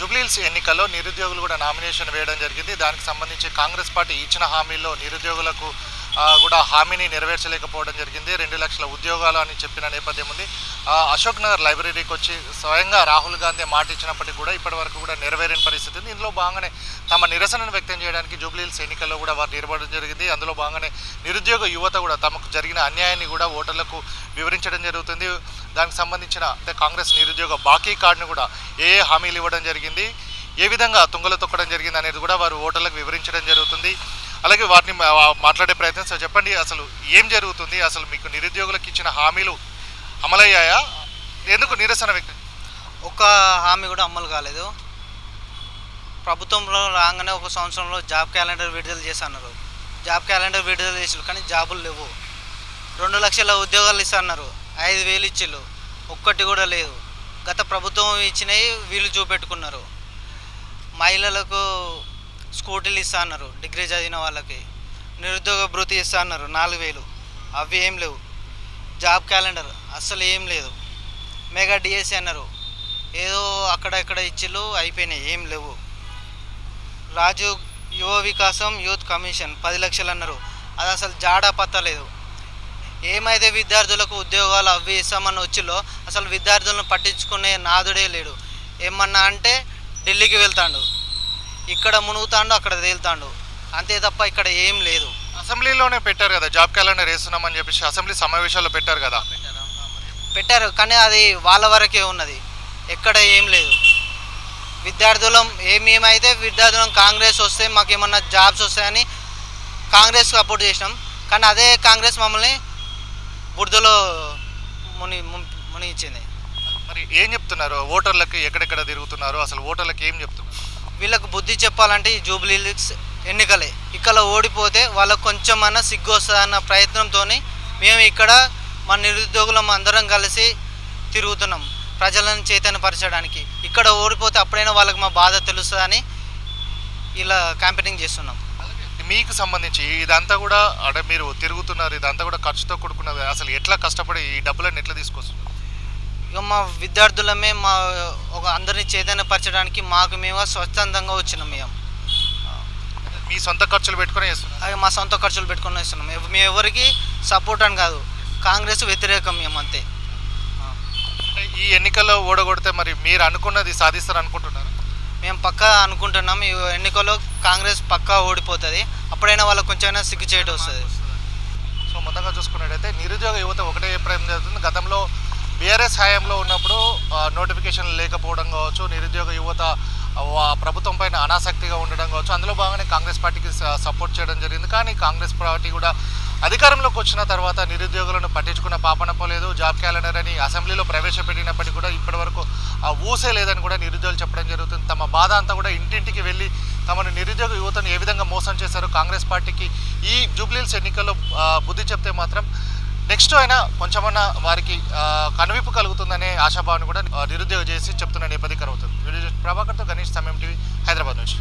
జూబ్లీహిల్స్ ఎన్నికల్లో నిరుద్యోగులు కూడా నామినేషన్ వేయడం జరిగింది. దానికి సంబంధించి కాంగ్రెస్ పార్టీ ఇచ్చిన హామీల్లో నిరుద్యోగులకు కూడా హామీని నెరవేర్చలేకపోవడం జరిగింది. రెండు లక్షల ఉద్యోగాలు అని చెప్పిన నేపథ్యం ఉంది. అశోక్ నగర్ లైబ్రరీకి వచ్చి స్వయంగా రాహుల్ గాంధీ మాట ఇచ్చినప్పటికీ కూడా ఇప్పటి వరకు కూడా నెరవేరిన పరిస్థితి ఉంది. ఇందులో భాగంగానే తమ నిరసనను వ్యక్తం చేయడానికి జూబ్లీహిల్స్ ఎన్నికల్లో కూడా వారు నిలబడడం జరిగింది. అందులో భాగంగానే నిరుద్యోగ యువత కూడా తమకు జరిగిన అన్యాయాన్ని కూడా ఓటర్లకు వివరించడం జరుగుతుంది. దానికి సంబంధించిన అంటే కాంగ్రెస్ నిరుద్యోగ బాకీ కార్డును కూడా ఏ ఏ హామీలు ఇవ్వడం జరిగింది? ఏ విధంగా తుంగలు తొక్కడం జరిగింది అనేది కూడా వారు ఓటర్లకు వివరించడం జరుగుతుంది. అలాగే వాటిని మాట్లాడే ప్రయత్నం చెప్పండి అసలు ఏం జరుగుతుంది? అసలు మీకు నిరుద్యోగులకు ఇచ్చిన హామీలు అమలయ్యాయా? ఎందుకు నిరసన వ్యక్తి? ఒక్క హామీ కూడా అమలు కాలేదు. ప్రభుత్వంలో రాగానే ఒక సంవత్సరంలో జాబ్ క్యాలెండర్ విడుదల చేస్తున్నారు జాబ్ క్యాలెండర్ విడుదల చేసారు కానీ జాబులు లేవు. రెండు లక్షల ఉద్యోగాలు ఇస్తున్నారు. ఐదు వేలు ఇచ్చిళ్ళు. ఒక్కటి కూడా లేదు. గత ప్రభుత్వం ఇచ్చినవి వీళ్ళు చూపెట్టుకున్నారు. మహిళలకు స్కూటీలు ఇస్తా అన్నారు. డిగ్రీ చదివిన వాళ్ళకి. నిరుద్యోగ భృతి ఇస్తా అన్నారు. నాలుగు వేలు. అవి ఏం లేవు. Job calendar. అస్సలు ఏం లేదు. మెగా డిఎస్సి అన్నారు. ఏదో అక్కడ ఇక్కడ ఇచ్చిళ్ళు అయిపోయినాయి. ఏం లేవు. రాజు యువ వికాసం యూత్ కమిషన్ పది లక్షలు అన్నారు. అది అసలు జాడా పత్తలేదు. ఏమైతే విద్యార్థులకు ఉద్యోగాలు అవి ఇస్తామని వచ్చిలో అసలు విద్యార్థులను పట్టించుకునే నాదుడే లేడు. ఏమన్నా అంటే ఢిల్లీకి వెళ్తాడు. ఇక్కడ మునుగుతాడు అక్కడ తేలుతాడు. అంతే తప్ప ఇక్కడ ఏం లేదు. అసెంబ్లీలోనే పెట్టారు కదా జాబ్ క్యాలెండర్ వేస్తున్నామని చెప్పేసి అసెంబ్లీ సమావేశాల్లో పెట్టారు కదా. పెట్టారు కానీ అది వాళ్ళ వరకే ఉన్నది. ఎక్కడ ఏం లేదు. విద్యార్థులం ఏమేమైతే విద్యార్థులం కాంగ్రెస్ వస్తే మాకు ఏమన్నా జాబ్స్ వస్తాయని కాంగ్రెస్ సపోర్ట్ చేసినాం. కానీ అదే కాంగ్రెస్ మమ్మల్ని బురదలో ముని మున్- ముని ఇచ్చింది మరి ఏం చెప్తున్నారు? ఓటర్లకు ఎక్కడెక్కడ తిరుగుతున్నారు? అసలు ఓటర్లకు ఏం చెప్తున్నారు? వీళ్ళకు బుద్ధి చెప్పాలంటే ఈ జూబ్లీ లీగ్స్ ఎన్నికలే. ఇక్కడ ఓడిపోతే వాళ్ళకు కొంచెమన్నా సిగ్గు వస్తుందన్న ప్రయత్నంతో మేము ఇక్కడ మా నిరుద్యోగులం అందరం కలిసి తిరుగుతున్నాం ప్రజలను చైతన్యపరచడానికి. ఇక్కడ ఓడిపోతే అప్పుడైనా వాళ్ళకి మా బాధ తెలుస్తుందని ఇలా క్యాంపెయినింగ్ చేస్తున్నాం. మీకు సంబంధించి ఇదంతా కూడా అంటే మీరు తిరుగుతున్నారు ఇదంతా కూడా ఖర్చుతో కూడుకున్నది అసలు ఎట్లా కష్టపడి ఈ డబ్బులను ఎట్లా తీసుకొస్తున్నారు? మా విద్యార్థులమే మా ఒక అందరినీ చైతన్యపరచడానికి మాకు మేము స్వచ్ఛందంగా వచ్చినాం మేము మీ సొంత ఖర్చులు పెట్టుకుని చేస్తున్నారు? అవి మా సొంత ఖర్చులు పెట్టుకొని ఇస్తున్నాం మేము ఎవరికి సపోర్ట్ అని కాదు. కాంగ్రెస్ వ్యతిరేకం మేము అంతే. ఈ ఎన్నికల్లో ఓడగొడితే మరి మీరు అనుకున్నది సాధిస్తారు అనుకుంటున్నారు? మేము పక్కా అనుకుంటున్నాం. ఈ ఎన్నికల్లో కాంగ్రెస్ పక్కా ఓడిపోతుంది. అప్పుడైనా వాళ్ళకి కొంచెమైనా సిగ్గు చేయడం వస్తుంది. సో మొత్తంగా చూసుకున్నట్టయితే నిరుద్యోగ యువత ఒకటే అభిప్రాయం జరుగుతుంది. గతంలో బీఆర్ఎస్ హయాంలో ఉన్నప్పుడు నోటిఫికేషన్ లేకపోవడం కావచ్చు నిరుద్యోగ యువత ప్రభుత్వం పైన అనాసక్తిగా ఉండడం కావచ్చు అందులో భాగంగానే కాంగ్రెస్ పార్టీకి సపోర్ట్ చేయడం జరిగింది. కానీ కాంగ్రెస్ పార్టీ కూడా అధికారంలోకి వచ్చిన తర్వాత నిరుద్యోగులను పట్టించుకున్న పాపన పోలేదు జాబ్ క్యాలెండర్ అని అసెంబ్లీలో ప్రవేశపెట్టినప్పటికీ కూడా ఇప్పటివరకు ఊసే లేదని కూడా నిరుద్యోగులు చెప్పడం జరుగుతుంది. తమ బాధ అంతా కూడా ఇంటింటికి వెళ్ళి తమను నిరుద్యోగ యువతను ఏ విధంగా మోసం చేశారు కాంగ్రెస్ పార్టీకి ఈ జూబ్లీల్స్ ఎన్నికల్లో బుద్ధి చెప్తే మాత్రం నెక్స్ట్ అయినా కొంచెమన్నా వారికి కనువిప్పు కలుగుతుందనే ఆశాభావాన్ని కూడా నిరుద్యోగ చేసి చెప్తున్న నేపథ్యం అవుతుంది వీడియో ప్రభాకర్తో గణేష్ సమయం టీవీ హైదరాబాద్ నుంచి.